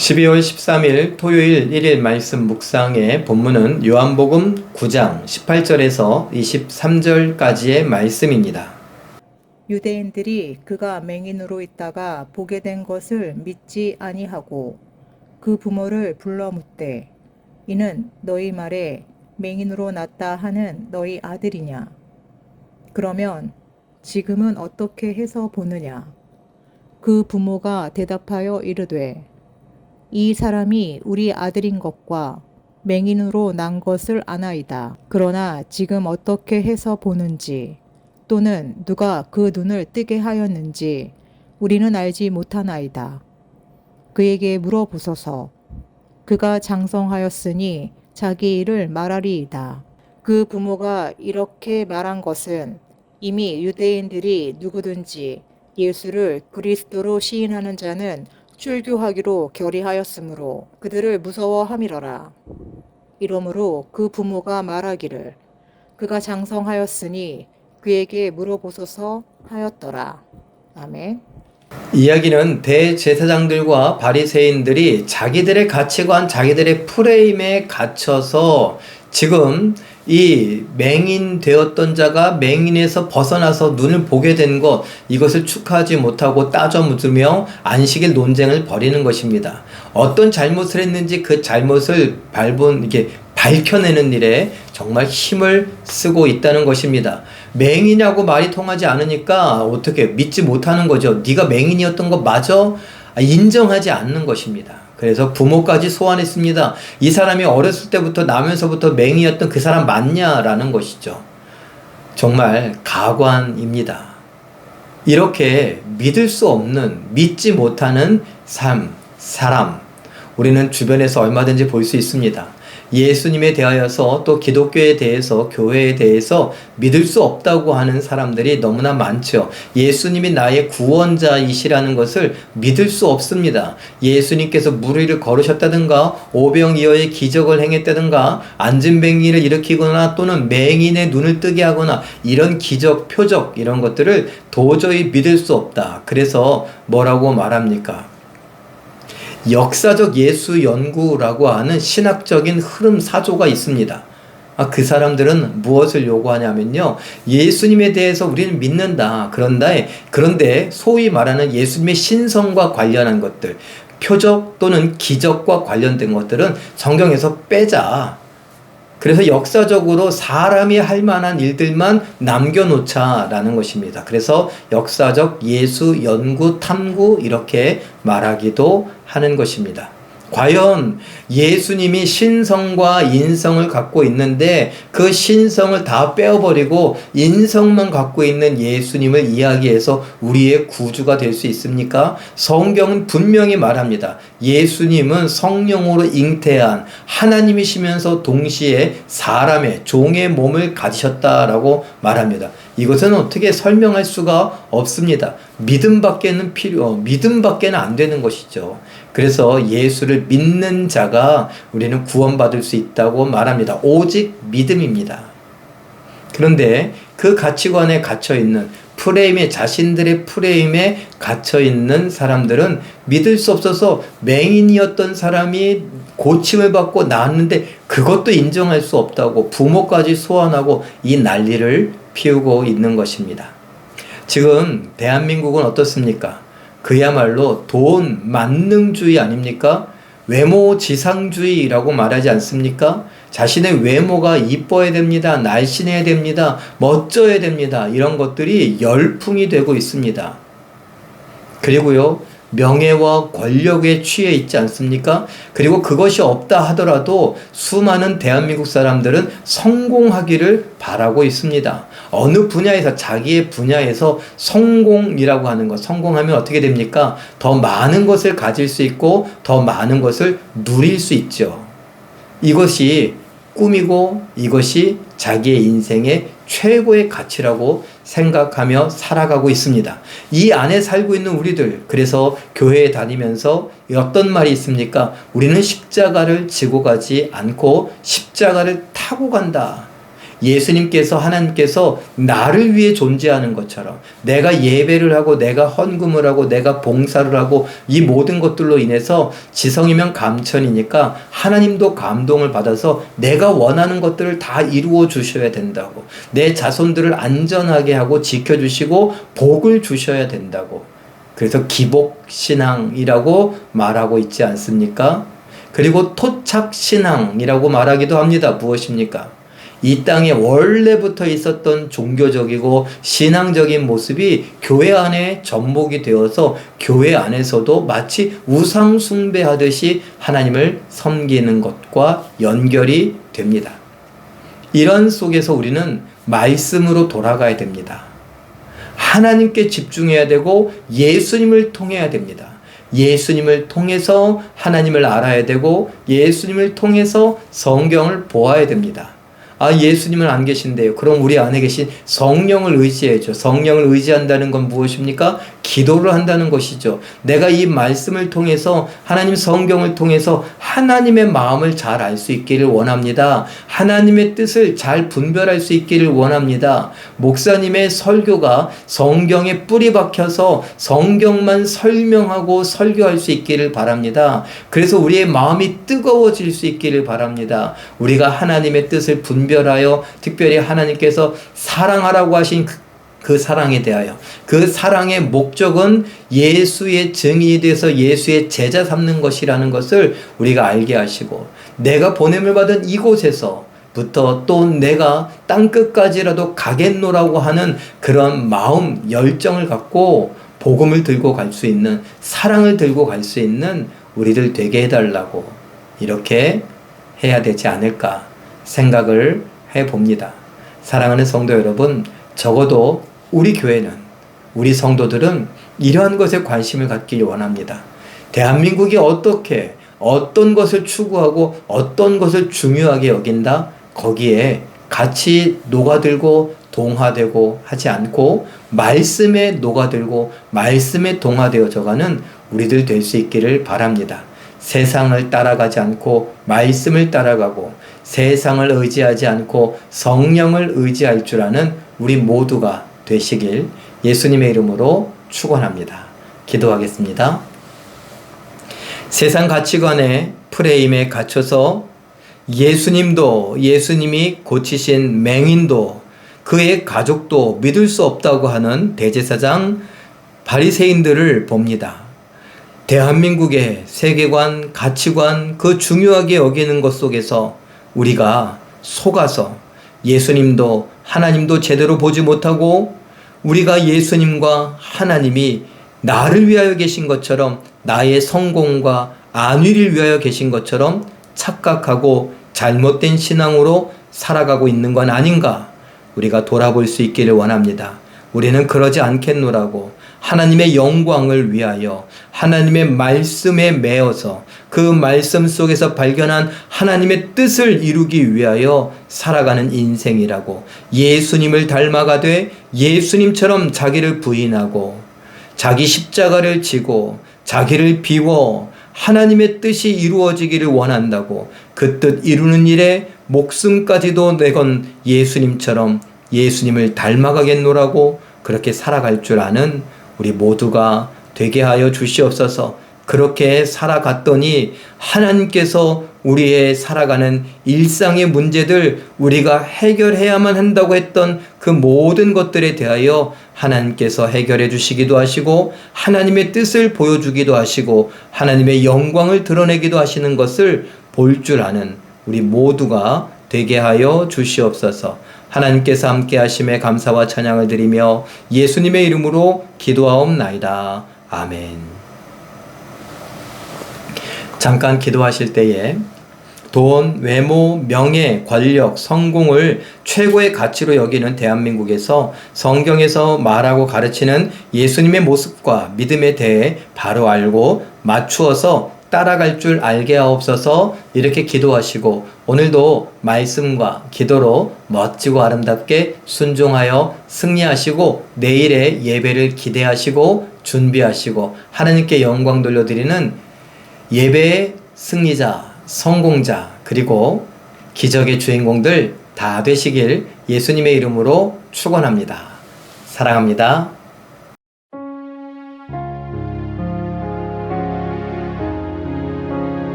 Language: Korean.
12월 13일 토요일 1일 말씀 묵상의 본문은 요한복음 9장 18절에서 23절까지의 말씀입니다. 유대인들이 그가 맹인으로 있다가 보게 된 것을 믿지 아니하고 그 부모를 불러 묻되 이는 너희 말에 맹인으로 났다 하는 너희 아들이냐 그러면 지금은 어떻게 해서 보느냐 그 부모가 대답하여 이르되 이 사람이 우리 아들인 것과 맹인으로 난 것을 아나이다. 그러나 지금 어떻게 해서 보는지 또는 누가 그 눈을 뜨게 하였는지 우리는 알지 못하나이다. 그에게 물어보소서. 그가 장성하였으니 자기 일을 말하리이다. 그 부모가 이렇게 말한 것은 이미 유대인들이 누구든지 예수를 그리스도로 시인하는 자는 출교하기로 결의하였으므로 그들을 무서워함이러라. 이러므로 그 부모가 말하기를 그가 장성하였으니 그에게 물어보소서 하였더라. 아멘. 이야기는 대제사장들과 바리새인들이 자기들의 가치관, 자기들의 프레임에 갇혀서 지금 이 맹인 되었던 자가 맹인에서 벗어나서 눈을 보게 된 것, 이것을 축하하지 못하고 따져 묻으며 안식일 논쟁을 벌이는 것입니다. 어떤 잘못을 했는지 그 잘못을 밟은, 이게 밝혀내는 일에 정말 힘을 쓰고 있다는 것입니다. 맹인이라고 말이 통하지 않으니까 어떻게 믿지 못하는 거죠. 네가 맹인이었던 거 맞아? 인정하지 않는 것입니다. 그래서 부모까지 소환했습니다. 이 사람이 어렸을 때부터 나면서부터 맹이었던 그 사람 맞냐라는 것이죠. 정말 가관입니다. 이렇게 믿을 수 없는, 믿지 못하는 삶, 사람, 우리는 주변에서 얼마든지 볼 수 있습니다. 예수님에 대하여서 또 기독교에 대해서 교회에 대해서 믿을 수 없다고 하는 사람들이 너무나 많죠. 예수님이 나의 구원자이시라는 것을 믿을 수 없습니다. 예수님께서 무리를 걸으셨다든가 오병이어의 기적을 행했다든가 안진뱅이를 일으키거나 또는 맹인의 눈을 뜨게 하거나 이런 기적 표적 이런 것들을 도저히 믿을 수 없다. 그래서 뭐라고 말합니까? 역사적 예수 연구라고 하는 신학적인 흐름 사조가 있습니다. 아, 그 사람들은 무엇을 요구하냐면요. 예수님에 대해서 우리는 믿는다. 그런데, 그런데 소위 말하는 예수님의 신성과 관련한 것들, 표적 또는 기적과 관련된 것들은 성경에서 빼자. 그래서 역사적으로 사람이 할 만한 일들만 남겨놓자라는 것입니다. 그래서 역사적 예수 연구 탐구 이렇게 말하기도 하는 것입니다. 과연 예수님이 신성과 인성을 갖고 있는데 그 신성을 다 빼어버리고 인성만 갖고 있는 예수님을 이야기해서 우리의 구주가 될 수 있습니까? 성경은 분명히 말합니다. 예수님은 성령으로 잉태한 하나님이시면서 동시에 사람의 종의 몸을 가지셨다라고 말합니다. 이것은 어떻게 설명할 수가 없습니다. 믿음밖에는 필요, 믿음밖에는 안 되는 것이죠. 그래서 예수를 믿는 자가 우리는 구원받을 수 있다고 말합니다. 오직 믿음입니다. 그런데 그 가치관에 갇혀 있는 프레임에 자신들의 프레임에 갇혀 있는 사람들은 믿을 수 없어서 맹인이었던 사람이 고침을 받고 나왔는데 그것도 인정할 수 없다고 부모까지 소환하고 이 난리를 피우고 있는 것입니다. 지금 대한민국은 어떻습니까? 그야말로 돈 만능주의 아닙니까? 외모 지상주의라고 말하지 않습니까? 자신의 외모가 이뻐야 됩니다. 날씬해야 됩니다. 멋져야 됩니다. 이런 것들이 열풍이 되고 있습니다. 그리고요, 명예와 권력에 취해 있지 않습니까? 그리고 그것이 없다 하더라도 수많은 대한민국 사람들은 성공하기를 바라고 있습니다. 어느 분야에서 자기의 분야에서 성공이라고 하는 것, 성공하면 어떻게 됩니까? 더 많은 것을 가질 수 있고 더 많은 것을 누릴 수 있죠. 이것이 꿈이고 이것이 자기의 인생의 최고의 가치라고 생각하며 살아가고 있습니다. 이 안에 살고 있는 우리들, 그래서 교회에 다니면서 어떤 말이 있습니까? 우리는 십자가를 지고 가지 않고 십자가를 타고 간다. 예수님께서 하나님께서 나를 위해 존재하는 것처럼 내가 예배를 하고 내가 헌금을 하고 내가 봉사를 하고 이 모든 것들로 인해서 지성이면 감천이니까 하나님도 감동을 받아서 내가 원하는 것들을 다 이루어 주셔야 된다고 내 자손들을 안전하게 하고 지켜주시고 복을 주셔야 된다고 그래서 기복신앙이라고 말하고 있지 않습니까? 그리고 토착신앙이라고 말하기도 합니다. 무엇입니까? 이 땅에 원래부터 있었던 종교적이고 신앙적인 모습이 교회 안에 접목이 되어서 교회 안에서도 마치 우상숭배하듯이 하나님을 섬기는 것과 연결이 됩니다. 이런 속에서 우리는 말씀으로 돌아가야 됩니다. 하나님께 집중해야 되고 예수님을 통해야 됩니다. 예수님을 통해서 하나님을 알아야 되고 예수님을 통해서 성경을 보아야 됩니다. 아, 예수님은 안 계신데요. 그럼 우리 안에 계신 성령을 의지해야죠. 성령을 의지한다는 건 무엇입니까? 기도를 한다는 것이죠. 내가 이 말씀을 통해서 하나님 성경을 통해서 하나님의 마음을 잘 알 수 있기를 원합니다. 하나님의 뜻을 잘 분별할 수 있기를 원합니다. 목사님의 설교가 성경에 뿌리 박혀서 성경만 설명하고 설교할 수 있기를 바랍니다. 그래서 우리의 마음이 뜨거워질 수 있기를 바랍니다. 우리가 하나님의 뜻을 분별 하여 특별히 하나님께서 사랑하라고 하신 그, 그 사랑에 대하여 그 사랑의 목적은 예수의 증인이 돼서 예수의 제자 삼는 것이라는 것을 우리가 알게 하시고 내가 보냄을 받은 이곳에서 부터 또 내가 땅 끝까지라도 가겠노라고 하는 그런 마음 열정을 갖고 복음을 들고 갈 수 있는 사랑을 들고 갈 수 있는 우리들 되게 해달라고 이렇게 해야 되지 않을까 생각을 해 봅니다. 사랑하는 성도 여러분, 적어도 우리 교회는 우리 성도들은 이러한 것에 관심을 갖길 원합니다. 대한민국이 어떻게 어떤 것을 추구하고 어떤 것을 중요하게 여긴다? 거기에 같이 녹아들고 동화되고 하지 않고 말씀에 녹아들고 말씀에 동화되어져가는 우리들 될 수 있기를 바랍니다. 세상을 따라가지 않고 말씀을 따라가고 세상을 의지하지 않고 성령을 의지할 줄 아는 우리 모두가 되시길 예수님의 이름으로 축원합니다. 기도하겠습니다. 세상 가치관의 프레임에 갇혀서 예수님도 예수님이 고치신 맹인도 그의 가족도 믿을 수 없다고 하는 대제사장 바리새인들을 봅니다. 대한민국의 세계관, 가치관, 그 중요하게 여기는 것 속에서 우리가 속아서 예수님도 하나님도 제대로 보지 못하고 우리가 예수님과 하나님이 나를 위하여 계신 것처럼 나의 성공과 안위를 위하여 계신 것처럼 착각하고 잘못된 신앙으로 살아가고 있는 건 아닌가 우리가 돌아볼 수 있기를 원합니다. 우리는 그러지 않겠노라고 하나님의 영광을 위하여 하나님의 말씀에 매어서 그 말씀 속에서 발견한 하나님의 뜻을 이루기 위하여 살아가는 인생이라고 예수님을 닮아가되 예수님처럼 자기를 부인하고 자기 십자가를 지고 자기를 비워 하나님의 뜻이 이루어지기를 원한다고 그 뜻 이루는 일에 목숨까지도 내건 예수님처럼 예수님을 닮아가겠노라고 그렇게 살아갈 줄 아는 우리 모두가 되게 하여 주시옵소서. 그렇게 살아갔더니 하나님께서 우리의 살아가는 일상의 문제들 우리가 해결해야만 한다고 했던 그 모든 것들에 대하여 하나님께서 해결해 주시기도 하시고 하나님의 뜻을 보여주기도 하시고 하나님의 영광을 드러내기도 하시는 것을 볼 줄 아는 우리 모두가 되게 하여 주시옵소서. 하나님께서 함께 하심에 감사와 찬양을 드리며 예수님의 이름으로 기도하옵나이다. 아멘. 잠깐 기도하실 때에 돈, 외모, 명예, 권력, 성공을 최고의 가치로 여기는 대한민국에서 성경에서 말하고 가르치는 예수님의 모습과 믿음에 대해 바로 알고 맞추어서 따라갈 줄 알게 하옵소서 이렇게 기도하시고 오늘도 말씀과 기도로 멋지고 아름답게 순종하여 승리하시고 내일의 예배를 기대하시고 준비하시고 하나님께 영광 돌려드리는 예배의 승리자, 성공자, 그리고 기적의 주인공들 다 되시길 예수님의 이름으로 축원합니다. 사랑합니다.